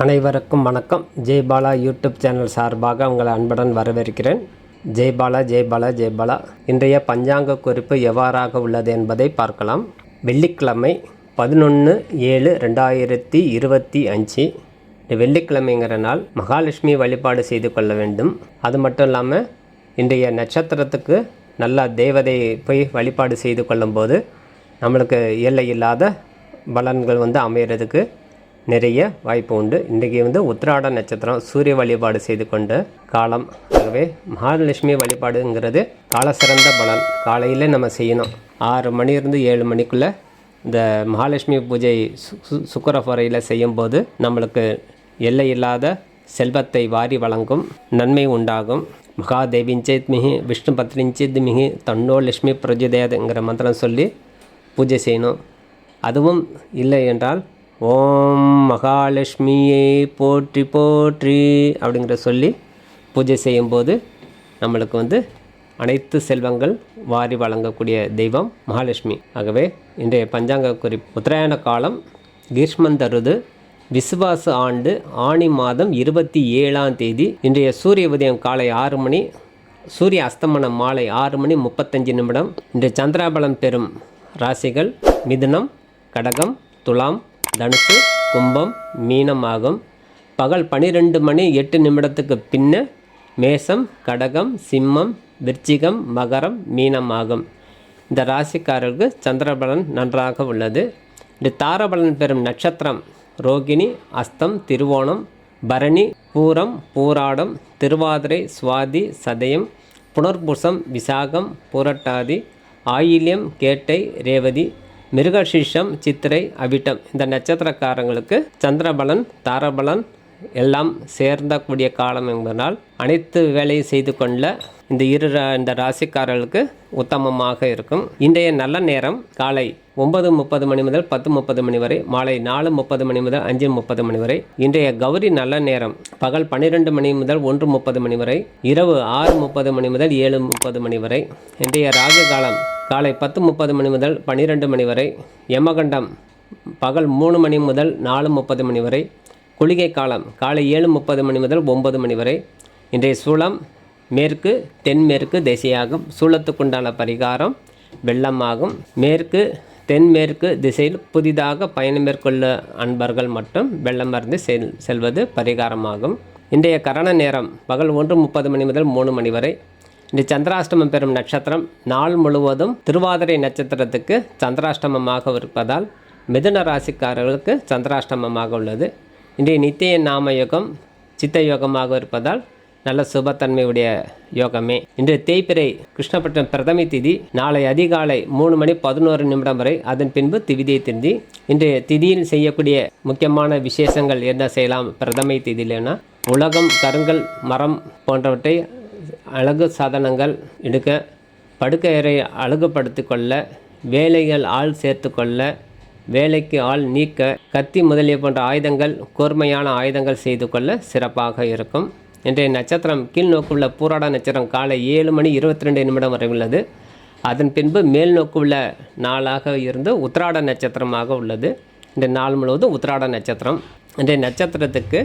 அனைவருக்கும் வணக்கம். Jaibala YouTube channel சார்பாக உங்களை அன்புடன் வரவேற்கிறேன். ஜெய்பாலா ஜெய்பாலா ஜெய்பாலா இன்றைய பஞ்சாங்க குறிப்பு எவ்வாறாக உள்ளது என்பதை பார்க்கலாம். வெள்ளிக்கிழமை பதினொன்று ஏழு ரெண்டாயிரத்தி இருபத்தி அஞ்சு. இந்த வெள்ளிக்கிழமைங்கிற நாள் மகாலட்சுமி வழிபாடு செய்து கொள்ள வேண்டும். அது மட்டும் இல்லாமல் இன்றைய நட்சத்திரத்துக்கு நல்லா தேவதையை போய் வழிபாடு செய்து கொள்ளும்போது நம்மளுக்கு எல்லை இல்லாத பலன்கள் வந்து அமையிறதுக்கு நிறைய வாய்ப்பு உண்டு. இன்றைக்கி வந்து உத்திராட நட்சத்திரம் சூரிய வழிபாடு செய்து கொண்ட காலம். ஆகவே மகாலட்சுமி வழிபாடுங்கிறது கால சிறந்த பலன். காலையில் நம்ம செய்யணும். ஆறு மணியிலிருந்து ஏழு மணிக்குள்ளே இந்த மகாலட்சுமி பூஜை சு சு- சுக்கிரஹோரையில் செய்யும்போது நம்மளுக்கு எல்லை இல்லாத செல்வத்தை வாரி வழங்கும் நன்மை உண்டாகும். மகாதேவிஞ்சேத் மிகி விஷ்ணு பத்ரிஞ்சித் மிகி தன்னோ லட்சுமி பிரஜுதேதுங்கிற மந்திரம் சொல்லி பூஜை செய்யணும். அதுவும் இல்லை என்றால் ஓம் மகாலட்சுமியை போற்றி போற்றி அப்படிங்கிற சொல்லி பூஜை செய்யும்போது நம்மளுக்கு வந்து அனைத்து செல்வங்கள் வாரி வழங்கக்கூடிய தெய்வம் மகாலட்சுமி. ஆகவே இன்றைய பஞ்சாங்க குறிப்பு உத்தராயண காலம் கிரீஷ்மந்தருது விசுவாச ஆண்டு ஆணி மாதம் இருபத்தி ஏழாம் தேதி இன்றைய சூரிய உதயம் காலை ஆறு மணி சூரிய அஸ்தமனம் மாலை ஆறு மணி முப்பத்தஞ்சு நிமிடம். இன்று சந்திராபலம் பெறும் ராசிகள் மிதுனம் கடகம் துலாம் தனுசு கும்பம் மீனம் ஆகும் பகல் பனிரெண்டு மணி எட்டு நிமிடத்துக்கு பின்ன மேசம் கடகம் சிம்மம் விருச்சிகம் மகரம் மீனம் ஆகும் இந்த ராசிக்காரருக்கு சந்திரபலன் நன்றாக உள்ளது. இந்த தாரபலன் பெறும் நட்சத்திரம் ரோகிணி அஸ்தம் திருவோணம் பரணி பூரம் பூராடம் திருவாதிரை சுவாதி சதயம் புனர்பூசம் விசாகம் பூரட்டாதி ஆயில்யம் கேட்டை ரேவதி மிருகசிஷம் சித்திரை அவிட்டம் இந்த நட்சத்திரக்காரங்களுக்கு சந்திரபலன் தாரபலன் எல்லாம் சேர்ந்த கூடிய காலம் என்பதனால் அனைத்து வேலையும் செய்து கொள்ள இந்த இரு ரா- இந்த ராசிக்காரர்களுக்கு உத்தமமாக இருக்கும். இன்றைய நல்ல நேரம் காலை ஒன்பது முப்பது மணி முதல் பத்து முப்பது மணி வரை மாலை நாலு முப்பது மணி முதல் அஞ்சு முப்பது மணி வரை. இன்றைய கௌரி நல்ல நேரம் பகல் பன்னிரெண்டு மணி முதல் ஒன்று முப்பது மணி வரை இரவு ஆறு முப்பது மணி முதல் ஏழு முப்பது மணி வரை. இன்றைய ராகு காலம் காலை பத்து முப்பது மணி முதல் பன்னிரெண்டு மணி வரை யமகண்டம் பகல் மூணு மணி முதல் நாலு முப்பது மணி வரை குளிகை காலம் காலை ஏழு முப்பது மணி முதல் ஒன்பது மணி வரை. இன்றைய சூளம் மேற்கு தென்மேற்கு திசையாகும். சூளத்துக்குண்டான பரிகாரம் வெள்ளமாகும். மேற்கு தென்மேற்கு திசையில் புதிதாக பயணம் மேற்கொள்ள அன்பர்கள் மட்டும் வெள்ளம் செல் செல்வது பரிகாரமாகும். இன்றைய கரண நேரம் பகல் ஒன்று முப்பது மணி முதல் மூணு மணி வரை. இந்த சந்திராஷ்டமம் பெறும் நட்சத்திரம் நாள் முழுவதும் திருவாதிரை நட்சத்திரத்துக்கு சந்திராஷ்டமமாக இருப்பதால் மிதுன ராசிக்காரர்களுக்கு சந்திராஷ்டமமாக உள்ளது. இன்றைய நித்திய நாம யோகம் சித்த யோகமாக இருப்பதால் நல்ல சுபத்தன்மையுடைய யோகமே. இன்று தேய்பிரை கிருஷ்ணபட்சம் பிரதமை திதி நாளை அதிகாலை மூணு மணி பதினோரு நிமிடம் வரை அதன் பின்பு திவிதியை திதி இன்றைய திதியில் செய்யக்கூடிய முக்கியமான விசேஷங்கள் என்ன செய்யலாம்? பிரதமை திதியிலனா உலகம் கருங்கல் மரம் போன்றவற்றை அழகு சாதனங்கள் எடுக்க படுக்கையறை அழகுபடுத்தி கொள்ள வேலைகள் ஆள் சேர்த்து கொள்ள வேலைக்கு ஆள் நீக்க கத்தி முதலிய போன்ற ஆயுதங்கள் கூர்மையான ஆயுதங்கள் செய்து கொள்ள சிறப்பாக இருக்கும். இன்றைய நட்சத்திரம் கீழ் நோக்குள்ள பூராட நட்சத்திரம் காலை ஏழு மணி இருபத்தி ரெண்டு நிமிடம் வரை உள்ளது. அதன் பின்பு மேல் நோக்குள்ள நாளாக இருந்து உத்திராட நட்சத்திரமாக உள்ளது. இந்த நாள் முழுவதும் உத்திராட நட்சத்திரம். இன்றைய நட்சத்திரத்துக்கு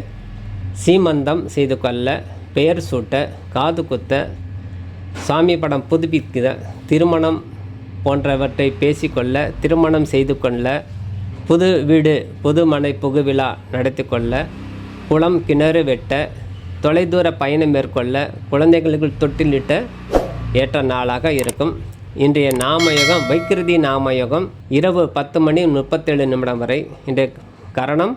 சீமந்தம் செய்து கொள்ள பெயர் சூட்ட காது குத்த சாமி படம் புதுப்பிக்க திருமணம் போன்றவற்றை பேசிக்கொள்ள திருமணம் செய்து கொள்ள புது வீடு புது மனை புகுவிழா நடத்தி கொள்ள குளம் கிணறு வெட்ட தொலைதூர பயணம் மேற்கொள்ள குழந்தைகளுக்கு தொட்டிலிட்ட ஏற்ற நாளாக இருக்கும். இன்றைய நாமயோகம் வைக்கிருதி நாமயோகம் இரவு பத்து மணி முப்பத்தேழு நிமிடம் வரை. இன்றைய கரணம்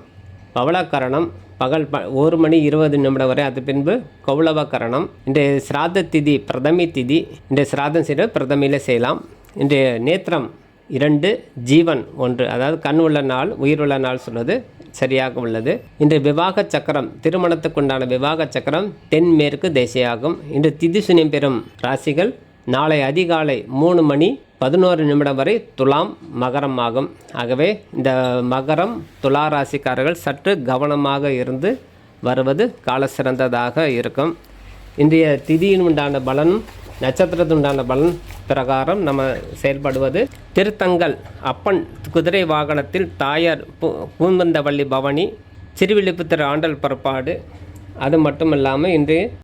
பவளக்கரணம் பகல் ப ஒரு மணி இருபது நிமிடம் வரை அது பின்பு கௌளவ கரணம் இன்றைய சிராத திதி பிரதமி திதி. இன்றைய சிராதம் செய்த பிரதமியில் செய்யலாம். இன்றைய நேத்திரம் இரண்டு ஜீவன் ஒன்று. அதாவது கண் உள்ள நாள் உயிர் உள்ள நாள் சொல்வது சரியாக உள்ளது. இன்று விவாக சக்கரம் திருமணத்துக்குண்டான விவாக சக்கரம் தென்மேற்கு திசையாகும். இன்று திதி சுனியம் பெறும் ராசிகள் நாளை அதிகாலை மூணு மணி பதினோரு நிமிடம் வரை துலாம் மகரம் ஆகும் ஆகவே இந்த மகரம் துலா ராசிக்காரர்கள் சற்று கவனமாக இருந்து வருவது கால சிறந்ததாக இருக்கும். இன்றைய திதியின் உண்டான பலன் நட்சத்திரத்து உண்டான பலன் பிரகாரம் நம்ம செயல்படுவது திருத்தங்கள். அப்பன் குதிரை வாகனத்தில் தாயார் பூ பூந்தவள்ளி பவனி திருவிழிப்புத்தர் ஆண்டல் புறப்பாடு. அது மட்டும் இல்லாமல் இன்று